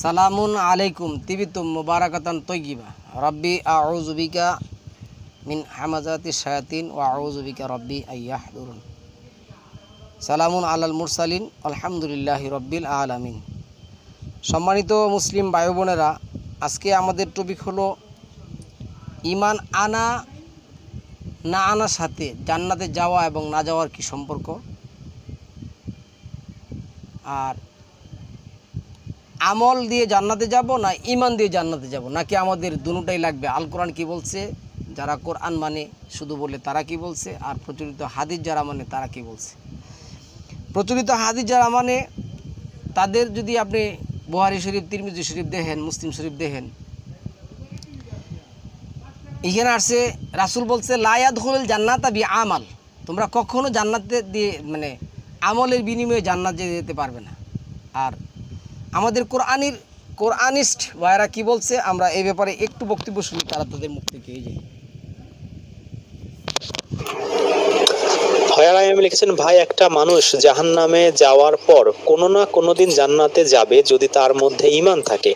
সালামুন আলাইকুম, তিবিতুম মুবারাকাতান তৈগিবা রব্বি আউজুবিকা মিন হামাজাতি শায়াতিন ও আউজুবিকা রব্বি আয়াহদুরুন সালামুন আলাল মুরসালিন, আলহামদুলিল্লাহ রব্বিল আলামিন। সম্মানিত মুসলিম ভাই বোনেরা আজকে আমাদের টপিক হলো ইমান আনা, না আনার সাথে জান্নাতে যাওয়া এবং না যাওয়ার কি সম্পর্ক? আর আমল দিয়ে জান্নাতে যাব না ইমান দিয়ে জান্নাতে যাব? নাকি আমাদের দুটাই লাগবে? আল কোরআন কি বলছে? যারা কোরআন মানে শুধু বলে তারা কি বলছে? আর প্রচলিত হাদিস যারা মানে তারা কি বলছে? প্রচলিত হাদিস যারা মানে তাদের যদি আপনি বুহারি শরীফ, তিরমিজি শরীফ দেখেন, মুসলিম শরীফ দেখেন, এখানে আসছে, রাসুল বলছে লায়াদ হল জান্নাত বি আমাল তোমরা কখনো জান্নাতে দিয়ে মানে আমলের বিনিময়ে জান্নাত যেতে যেতে পারবে না। আর আমাদের কোরআনির, কোরআনিস্ট ভাইরা কি বলছে? আমরা এই ব্যাপারে একটু বক্তব্য শুনি, তারা তাদের মুখ থেকে, এই যে। লিখেছেন, ভাই, একটা মানুষ জাহান নামে যাওয়ার পর কোনো না কোনো দিন জান্নাতে যাবে যদি তার মধ্যে ইমান থাকে।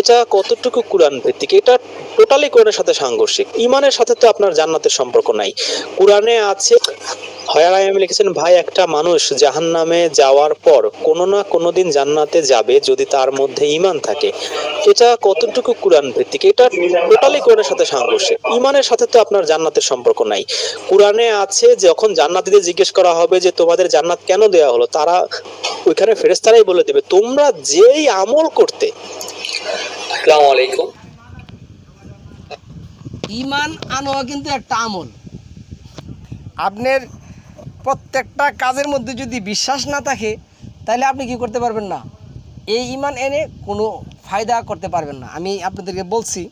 এটা কতটুকু কোরআন ভিত্তিক? এটা টোটালি কোরআনের সাথে সাংঘর্ষিক। ইমানের সাথে তো আপনার জান্নাতের সম্পর্ক নাই। কোরআনে আছে হয়ার লিখেছেন ভাই একটা মানুষ জাহান নামে যাওয়ার পর কোনো না কোনো দিন জান্নাতে যাবে যদি তার মধ্যে ইমান থাকে। এটা কতটুকু কোরআন ভিত্তিক? এটা টোটালি কোরআনের সাথে সাংঘর্ষিক। ইমানের সাথে তো আপনার জান্নাতের সম্পর্ক নাই। কোরআনে আছে যখন জান্নাতীদের জিজ্ঞেস করা হবে যে তোমাদের জান্নাত কেন দেওয়া হলো? তারা ওইখানে ফেরেস্তারাই বলে দেবে তোমরা যেই আমল করতে আসসালামু আলাইকুম। ইমান আনোয়া কিন্তু একটা আমল। আপনার প্রত্যেকটা কাজের মধ্যে যদি বিশ্বাস না থাকে, তাহলে আপনি কি করতে পারবেন না? এই ইমান এনে কোনো ফায়দা করতে পারবেন না। আমি আপনাদেরকে বলছি,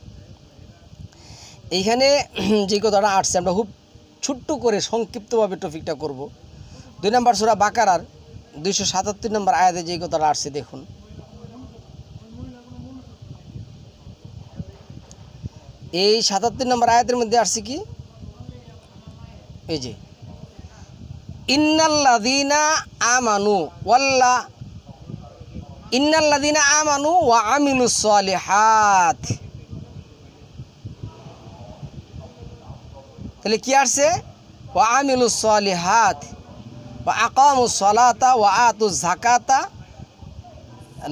এইখানে যে কথাটা আসছে, আমরা খুব ছোট্ট করে সংক্ষিপ্তভাবে টপিকটা করব। দুই নম্বর সুরা বাকারার দুইশো সাতাত্তর নম্বর আয়াতে যে কথাটা আসছে, দেখুন। এই সাতাত্তর নম্বর আয়াতের মধ্যে আসছে কি? এই যে ইন্নাল্লাদিনা আমানু ওয়াল্লা ইন্নাল্লাদিনা আমানু ওয়া আমিলু সলিহাত। তাহলে কি আসছে? ওয়া আমিলু সলিহাত, ওয়া আকামু সলাতা, ওয়া আতু জাকাতা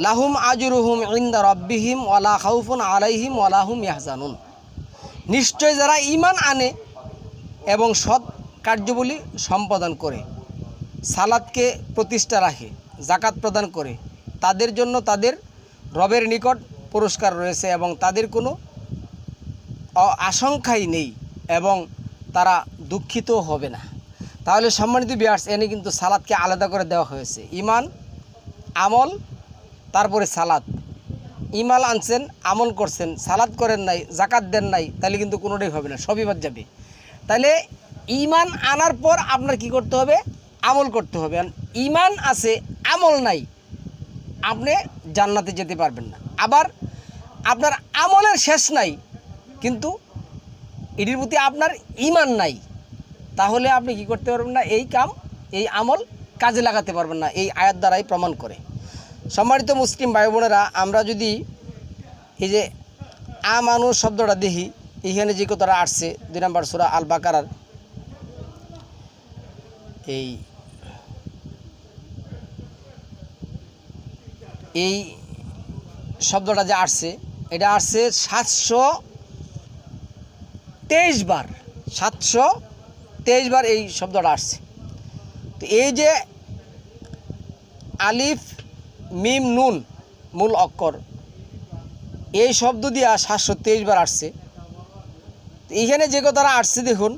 লাহুম আজরুহুম ইন্দা রব্বিহিম ওয়ালা খাউফুন আলাইহিম ওয়ালাহুম ইয়াহজানুন। নিশ্চয় যারা ইমান আনে এবং সৎ কার্যবলী সম্পাদন করে, সালাদকে প্রতিষ্ঠা রাখে, জাকাত প্রদান করে। তাদের জন্য তাদের রবের নিকট পুরস্কার রয়েছে এবং তাদের কোনো আশঙ্কাই নেই এবং তারা দুঃখিত হবে না। তাহলে সম্মানিত বিয়ার্স এনে কিন্তু সালাদকে আলাদা করে দেওয়া হয়েছে। ইমান, আমল, তারপরে সালাদ। ইমাল আনছেন, আমল করছেন, সালাদ করেন নাই, জাকাত দেন নাই, তাহলে কিন্তু কোনোটাই হবে না, সবই বাদ যাবে। তাহলে ইমান আনার পর আপনার কি করতে হবে? আমল করতে হবে। ইমান আছে, আমল নাই, আপনি জান্নাতে যেতে পারবেন না। আবার আপনার আমলের শেষ নাই, কিন্তু এটির প্রতি আপনার ইমান নাই, তাহলে আপনি কি করতে পারবেন না? এই কাম, এই আমল কাজে লাগাতে পারবেন না, এই আয়াত দ্বারাই প্রমাণ করে। সম্মানিত মুসলিম ভাই বোনেরা, আমরা যদি এই যে আমানু শব্দটা দেখি, এখানে যে কথাটা আসছে, দুই নম্বর সুরা আল বাকারার এই এই শব্দটা যে আসছে, এটা আসছে সাতশো তেইশ বার, সাতশো তেইশ বার এই শব্দটা আসছে। তো এই যে আলিফ, মিম, নুন মূল অক্ষর, এই শব্দ দিয়া সাতশো তেইশ বার আসছে। এইখানে যে কথাটা আসছে দেখুন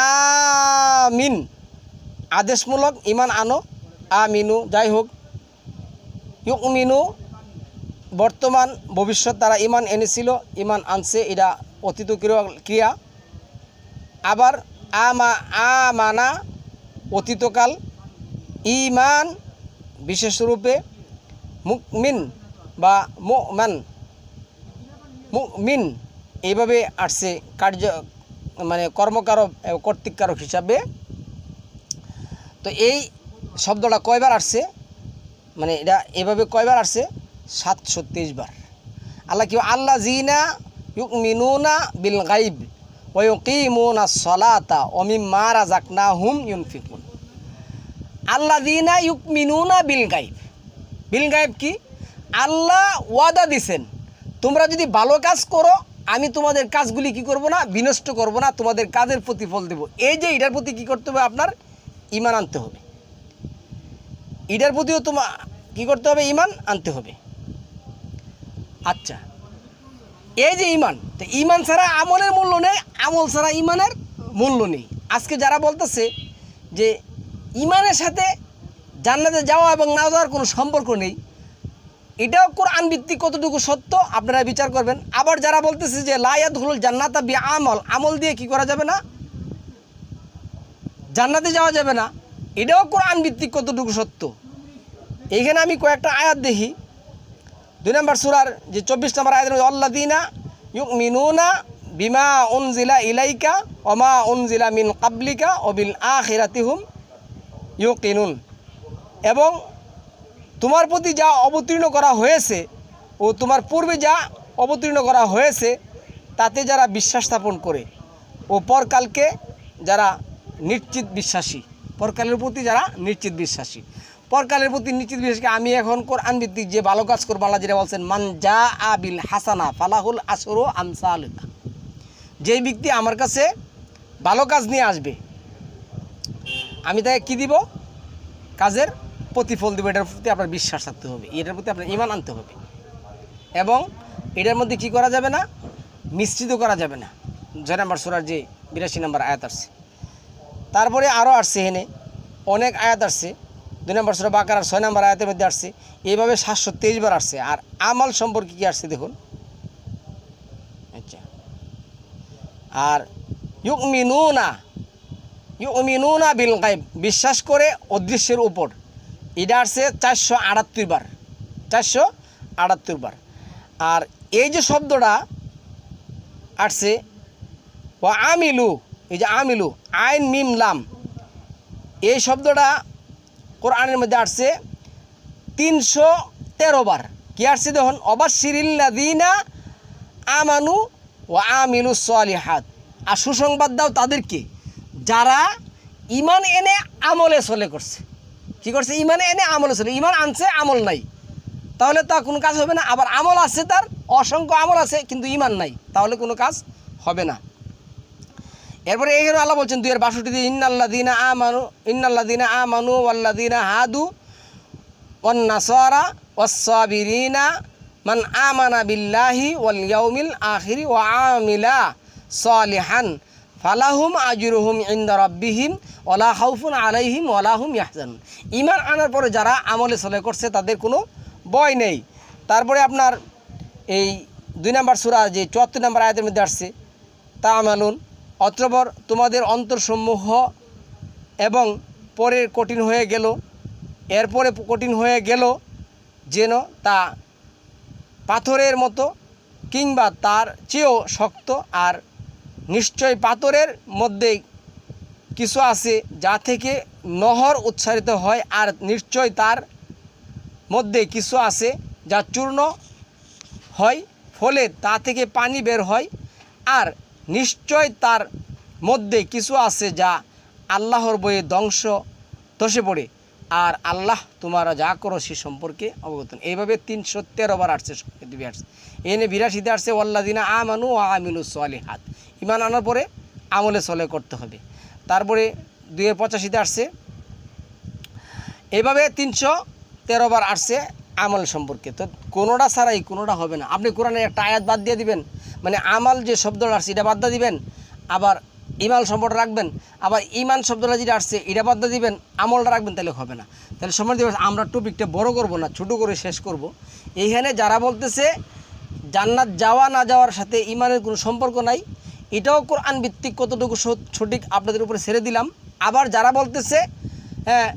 আমিন আদেশমূলক ইমান আনো। আমিনু যাই হোক ইউক মিনু বর্তমান ভবিষ্যৎ তারা ইমান এনেছিল, ইমান আনছে, এটা অতীত ক্রিয়া- আবার আমা, আমানা, অতীতকাল, ইমান বিশেষ রূপে মুকমিন বা মুমান, মুমিন এইভাবে আসছে কার্য মানে কর্মকারক কর্তৃকারক হিসাবে। তো এই শব্দটা কয়বার আসছে? মানে এটা এভাবে কয়বার আসছে? সাতশো তেইশ বার। আল্লাহ কি আল্লাহ জিনা ইউক মিনুনা বিল গাইব ওয়ুকিমুনা সলাতা অমিম মারা জাকনা হুম ইউনফিকুন। আল্লাহ দিনা ইউক মিনুনা বিল গাইব বিল গাইব কি? আল্লাহ ওয়াদা দিছেন, তোমরা যদি ভালো কাজ করো, আমি তোমাদের কাজগুলি কি করব না? বিনষ্ট করব না, তোমাদের কাজের প্রতিফল দেব। এই যে এটার প্রতি কি করতে হবে আপনার? ইমান আনতে হবে। এটার প্রতিও তোমার কি করতে হবে? ইমান আনতে হবে। আচ্ছা এই যে ইমান তো ইমান ছাড়া আমলের মূল্য নেই, আমল ছাড়া ইমানের মূল্য নেই। আজকে যারা বলতেছে যে ইমানের সাথে জান্নাতে যাওয়া এবং না যাওয়ার কোনো সম্পর্ক নেই, এটাও কোরআন ভিত্তিক কতটুকু সত্য আপনারা বিচার করবেন। আবার যারা বলতেছে যে লায়াত হল জান্নাতা বি আমল আমল দিয়ে কি করা যাবে না? জান্নাতে যাওয়া যাবে না। এটাও কোরআন ভিত্তিক কতটুকু সত্য? এইখানে আমি কয়েকটা আয়াত দেখি। দুই নম্বর সুরার যে চব্বিশ নম্বর আয়াত আল্লাহ দিনা ইউক মিনুনা বিমা উনজিলা ইলাইকা অমা উনজিলা মিন কাবলিকা অবিল আখিরাতিহুম ইউকিনুন। এবং তোমার প্রতি যা অবতীর্ণ করা হয়েছে ও তোমার পূর্বে যা অবতীর্ণ করা হয়েছে, তাতে যারা বিশ্বাস স্থাপন করে ও পরকালকে যারা নিশ্চিত বিশ্বাসী। পরকালের প্রতি যারা নিশ্চিত বিশ্বাসী। পরকালের প্রতি নিশ্চিত বিশ্বাসী আমি এখন কোরআন ভিত্তিক যে ভালো কাজ করব, আল্লাহ যেটা বলছেন, মান যা আবিল হাসানা ফালাহুল আসরো আমসাল যেই ব্যক্তি আমার কাছে ভালো কাজ নিয়ে আসবে, আমি তাকে কী দিব? কাজের প্রতিফল দেবো। এটার প্রতি আপনার বিশ্বাস থাকতে হবে। এটার প্রতি আপনার ইমান আনতে হবে। এবং এটার মধ্যে কি করা যাবে না? মিশ্রিত করা যাবে না। ছয় নম্বর সুরার যে বিরাশি নাম্বার আয়াত আসছে। তারপরে আরও আসছে এনে অনেক আয়াত আসছে। দুই নম্বর সুরা বাকার, ছয় নম্বর আয়াতের মধ্যে আসছে। এইভাবে সাতশো তেইশ বার আসছে। আর আমাল সম্পর্কে কি আসছে দেখুন। আচ্ছা। আর ইউক মিনুনা ইউমিনুনা বিল গাইব বিশ্বাস করে অদৃশ্যের উপর। এটা আসছে চারশো আটাত্তর বার। চারশো আটাত্তর বার। আর এই যে শব্দটা আসছে ও আমিলু এই যে আমিলু, আইন মিম লাম। এই শব্দটা কোরআনের মধ্যে আসছে তিনশো তেরো বার। কি আসছে দেখুন? অবাশিরিল্লাদিনা আমানু ও আমিলু সলিহাত। আর সুসংবাদ দাও তাদেরকে, যারা ইমান এনে আমলে চলে করছে। কি করছে? ইমানে এনে আমলে চলে। ইমান আনছে, আমল নাই। তাহলে তা কোনো কাজ হবে না। আবার আমল আছে তার, অসংখ্য আমল আছে, কিন্তু ইমান নাই। তাহলে কোনো কাজ হবে না। এরপরে এই আল্লাহ বলছেন, দুই হাজার বাষট্টি দিয়ে ইন্নাল্লা দিনা আমানু ইন্নাল্লা দিনা আমানু আল্লা দিনা হাদু ওয়ান্নাসারা ওয়াসাবিরিনা মান আমানা বিল্লাহি ওয়াল আখিরি ওয়া আমিলা সালিহান ফালাহুম আজরুহুম ইন্দা রাব্বিহিম ওলা খাউফুন আলাইহিম ওলাহুম ইয়াহজানুন। ইমান আনার পরে যারা আমলে চলে করছে, তাদের কোনো বয় নেই। তারপরে আপনার এই দুই নম্বর সুরা যে চুয়াত্তর নম্বর আয়াতের মধ্যে আসছে তা আমালুন অত্রবর তোমাদের অন্তরসমূহ এবং পরে কঠিন হয়ে গেল। এরপরে কঠিন হয়ে গেল যেন তা পাথরের মতো কিংবা তার চেয়েও শক্ত আর নিশ্চয় পাথরের মধ্যে কিছু আছে যা থেকে নহর উচ্চারিত হয় আর নিশ্চয় তার মধ্যে কিছু আছে যা চূর্ণ হয়, ফলে তা থেকে পানি বের হয় আর নিশ্চয় তার মধ্যে কিছু আছে যা আল্লাহর বইয়ে ধ্বংস, ধসে পড়ে। আর আল্লাহ তোমারা যা করো সে সম্পর্কে অবগত। এইভাবে তিনশো তেরো বার আসছে দুই আসছে এনে বিরাশিতে আসছে ওল্লাদিনা আমানু আমিনু সোয়ালি হাত ইমান আনার পরে আমলে সলে করতে হবে। তারপরে দুই পঁচাশিতে আসছে এইভাবে তিনশো তেরো বার আসছে আমল সম্পর্কে। তো কোনোটা ছাড়াই কোনোটা হবে না। আপনি কোরআনে একটা আয়াত বাদ দিয়ে দিবেন মানে আমাল যে শব্দটা আসছে, এটা বাদ দিয়ে দিবেন। আবার ইমাল শব্দটা রাখবেন। আবার ইমান শব্দটা যেটা আসছে, এটা বাদ দিয়ে দিবেন। আমলটা রাখবেন, তাহলে হবে না। তাহলে সময় দিবস আমরা টপিকটা বড় করব না, ছোট করে শেষ করব। এইখানে যারা বলতেছে, জান্নাত যাওয়া না যাওয়ার সাথে ইমানের কোনো সম্পর্ক নাই, এটাও কোরআন ভিত্তিক কতটুকু সঠিক আপনাদের উপরে ছেড়ে দিলাম। আবার যারা বলতেছে হ্যাঁ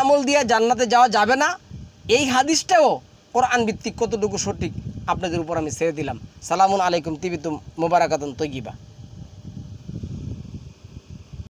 আমল দিয়ে জান্নাতে যাওয়া যাবে না, এই হাদিসটাও কোরআন ভিত্তিক কতটুকু সঠিক? আপনাদের উপর আমি ছেড়ে দিলাম। সালামুন আলাইকুম তিবিতুম মোবারাকাতন তৈগিবা